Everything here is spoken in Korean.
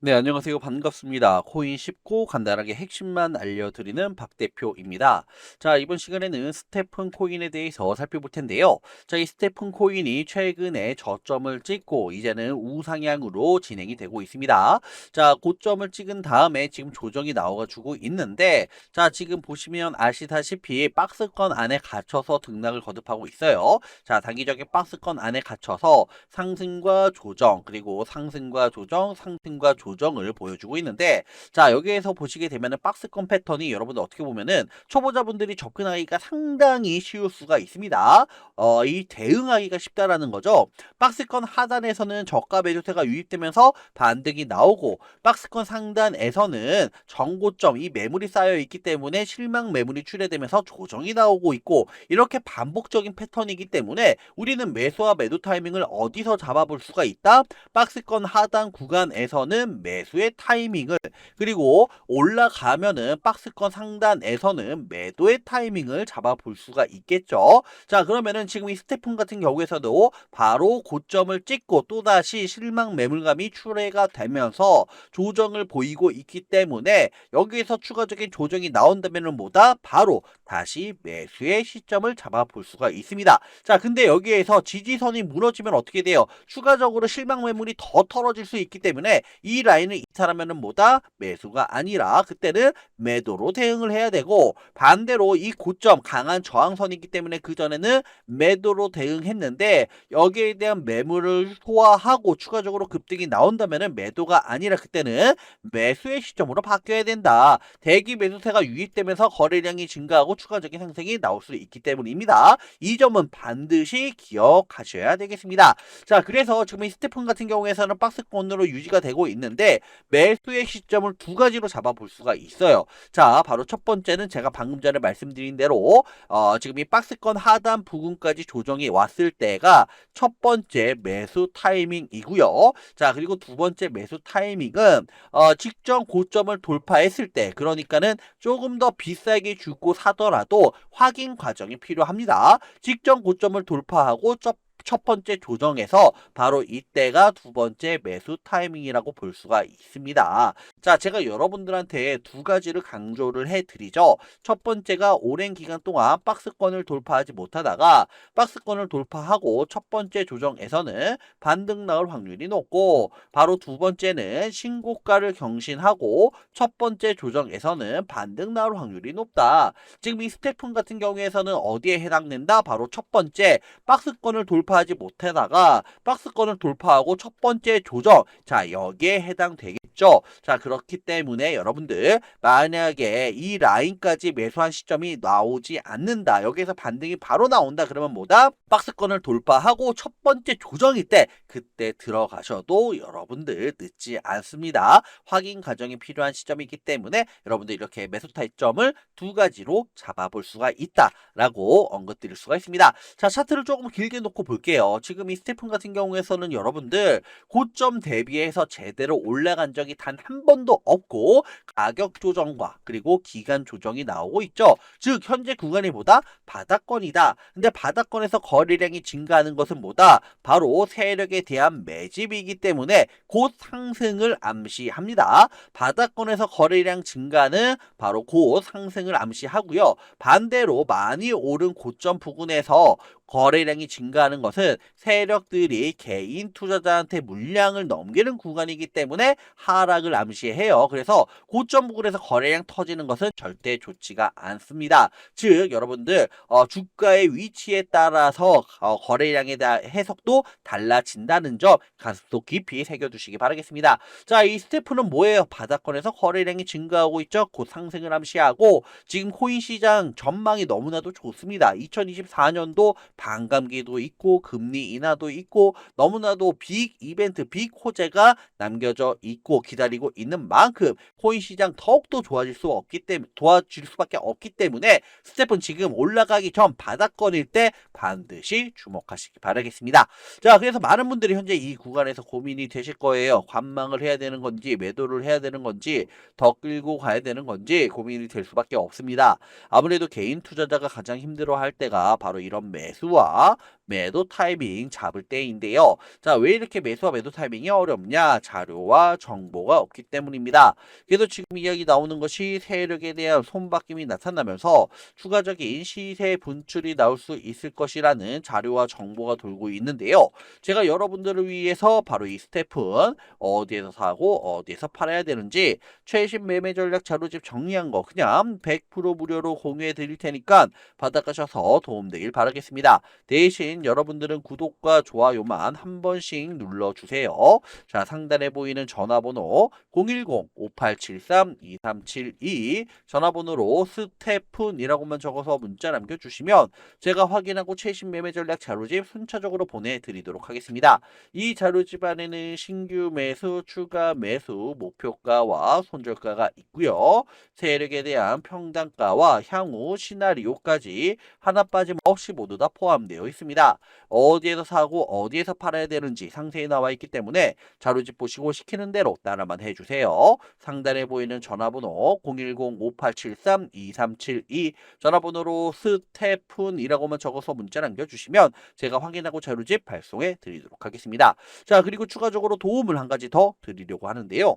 네, 안녕하세요. 반갑습니다. 코인 쉽고 간단하게 핵심만 알려드리는 박 대표입니다. 자, 이번 시간에는 스테픈 코인에 대해서 살펴볼 텐데요. 자, 이 스테픈 코인이 최근에 저점을 찍고 이제는 우상향으로 진행이 되고 있습니다. 자, 고점을 찍은 다음에 지금 조정이 나와주고 있는데, 자, 지금 보시면 아시다시피 박스권 안에 갇혀서 등락을 거듭하고 있어요. 자, 단기적인 박스권 안에 갇혀서 상승과 조정, 그리고 상승과 조정, 상승과 조정, 조정을 보여주고 있는데 자 여기에서 보시게 되면은 박스권 패턴이 여러분들 어떻게 보면은 초보자분들이 접근하기가 상당히 쉬울 수가 있습니다. 어, 이 대응하기가 쉽다라는 거죠. 박스권 하단에서는 저가 매도세가 유입되면서 반등이 나오고 박스권 상단에서는 정고점 이 매물이 쌓여 있기 때문에 실망 매물이 출해되면서 조정이 나오고 있고 이렇게 반복적인 패턴이기 때문에 우리는 매수와 매도 타이밍을 어디서 잡아볼 수가 있다. 박스권 하단 구간에서는 매수의 타이밍을 그리고 올라가면은 박스권 상단에서는 매도의 타이밍을 잡아볼 수가 있겠죠. 자 그러면은 지금 이 스테픈 같은 경우에서도 바로 고점을 찍고 또다시 실망 매물감이 출해가 되면서 조정을 보이고 있기 때문에 여기에서 추가적인 조정이 나온다면은 뭐다? 바로 다시 매수의 시점을 잡아볼 수가 있습니다. 자 근데 여기에서 지지선이 무너지면 어떻게 돼요? 추가적으로 실망 매물이 더 털어질 수 있기 때문에 이 라인을 이탈하면은 뭐다? 매수가 아니라 그때는 매도로 대응을 해야 되고 반대로 이 고점 강한 저항선이기 때문에 그 전에는 매도로 대응했는데 여기에 대한 매물을 소화하고 추가적으로 급등이 나온다면은 매도가 아니라 그때는 매수의 시점으로 바뀌어야 된다. 대기 매수세가 유입되면서 거래량이 증가하고 추가적인 상승이 나올 수 있기 때문입니다. 이 점은 반드시 기억하셔야 되겠습니다. 자, 그래서 지금 이 스테픈 같은 경우에서는 박스권으로 유지가 되고 있는데 있는데 매수의 시점을 두 가지로 잡아볼 수가 있어요. 자, 바로 첫 번째는 제가 방금 전에 말씀드린 대로 어, 지금 이 박스권 하단 부근까지 조정이 왔을 때가 첫 번째 매수 타이밍이고요. 자, 그리고 두 번째 매수 타이밍은 어, 직전 고점을 돌파했을 때 그러니까는 조금 더 비싸게 주고 사더라도 확인 과정이 필요합니다. 직전 고점을 돌파하고 첫 첫 번째 조정에서 바로 이때가 두 번째 매수 타이밍이라고 볼 수가 있습니다. 자, 제가 여러분들한테 두 가지를 강조를 해드리죠. 첫 번째가 오랜 기간 동안 박스권을 돌파하지 못하다가 박스권을 돌파하고 첫 번째 조정에서는 반등 나올 확률이 높고 바로 두 번째는 신고가를 경신하고 첫 번째 조정에서는 반등 나올 확률이 높다. 지금 이 스테픈 같은 경우에서는 어디에 해당된다? 바로 첫 번째 박스권을 돌파 돌파하지 못하다가 박스권을 돌파하고 첫 번째 조정 자 여기에 해당되겠죠. 자 그렇기 때문에 여러분들 만약에 이 라인까지 매수한 시점이 나오지 않는다. 여기에서 반등이 바로 나온다. 그러면 뭐다? 박스권을 돌파하고 첫 번째 조정일 때 그때 들어가셔도 여러분들 늦지 않습니다. 확인 과정이 필요한 시점이기 때문에 여러분들 이렇게 매수 타점을 두 가지로 잡아볼 수가 있다라고 언급드릴 수가 있습니다. 자 차트를 조금 길게 놓고 볼게요. 볼게요. 지금 이 스테픈 같은 경우에서는 여러분들 고점 대비해서 제대로 올라간 적이 단 한 번도 없고 가격 조정과 그리고 기간 조정이 나오고 있죠. 즉 현재 구간이 뭐다? 바닥권이다. 근데 바닥권에서 거래량이 증가하는 것은 뭐다? 바로 세력에 대한 매집이기 때문에 곧 상승을 암시합니다. 바닥권에서 거래량 증가는 바로 곧 상승을 암시하고요. 반대로 많이 오른 고점 부근에서 거래량이 증가하는 것은 세력들이 개인 투자자한테 물량을 넘기는 구간이기 때문에 하락을 암시해요. 그래서 고점 부근에서 거래량 터지는 것은 절대 좋지가 않습니다. 즉 여러분들 어, 주가의 위치에 따라서 어, 거래량에 대한 해석도 달라진다는 점 가슴속 깊이 새겨두시기 바라겠습니다. 자, 이 스태프는 뭐예요? 바닥권에서 거래량이 증가하고 있죠. 곧 상승을 암시하고 지금 코인 시장 전망이 너무나도 좋습니다. 2024년도 반감기도 있고 금리 인하도 있고 너무나도 빅 이벤트 빅 호재가 남겨져 있고 기다리고 있는 만큼 코인 시장 더욱더 좋아질 수 없기 때문에 도와줄 수밖에 없기 때문에 스텝은 지금 올라가기 전 바닥권일 때 반드시 주목하시기 바라겠습니다. 자 그래서 많은 분들이 현재 이 구간에서 고민이 되실 거예요. 관망을 해야 되는 건지 매도를 해야 되는 건지 더 끌고 가야 되는 건지 고민이 될 수밖에 없습니다. 아무래도 개인 투자자가 가장 힘들어할 때가 바로 이런 매수 매수와 매도 타이밍 잡을 때인데요. 자, 왜 이렇게 매수와 매도 타이밍이 어렵냐? 자료와 정보가 없기 때문입니다. 그래서 지금 이야기 나오는 것이 세력에 대한 손바뀜이 나타나면서 추가적인 시세 분출이 나올 수 있을 것이라는 자료와 정보가 돌고 있는데요. 제가 여러분들을 위해서 바로 이 스태프는 어디에서 사고 어디에서 팔아야 되는지 최신 매매 전략 자료집 정리한 거 그냥 100% 무료로 공유해 드릴 테니까 받아가셔서 도움되길 바라겠습니다. 대신 여러분 들은 구독과 좋아요만 한 번씩 눌러주세요. 자, 상단에 보이는 전화번호 010-5873-2372 전화번호로 스테픈이라고만 적어서 문자 남겨주시면 제가 확인하고 최신 매매 전략 자료집 순차적으로 보내드리도록 하겠습니다. 이 자료집 안에는 신규 매수, 추가 매수, 목표가와 손절가가 있고요. 세력에 대한 평단가와 향후 시나리오까지 하나 빠짐없이 모두 다 포함되어 있습니다. 어디에서 사고 어디에서 팔아야 되는지 상세히 나와 있기 때문에 자료집 보시고 시키는 대로 따라만 해주세요. 상단에 보이는 전화번호 010-5873-2372 전화번호로 스테픈이라고만 적어서 문자 남겨주시면 제가 확인하고 자료집 발송해 드리도록 하겠습니다. 자 그리고 추가적으로 도움을 한 가지 더 드리려고 하는데요.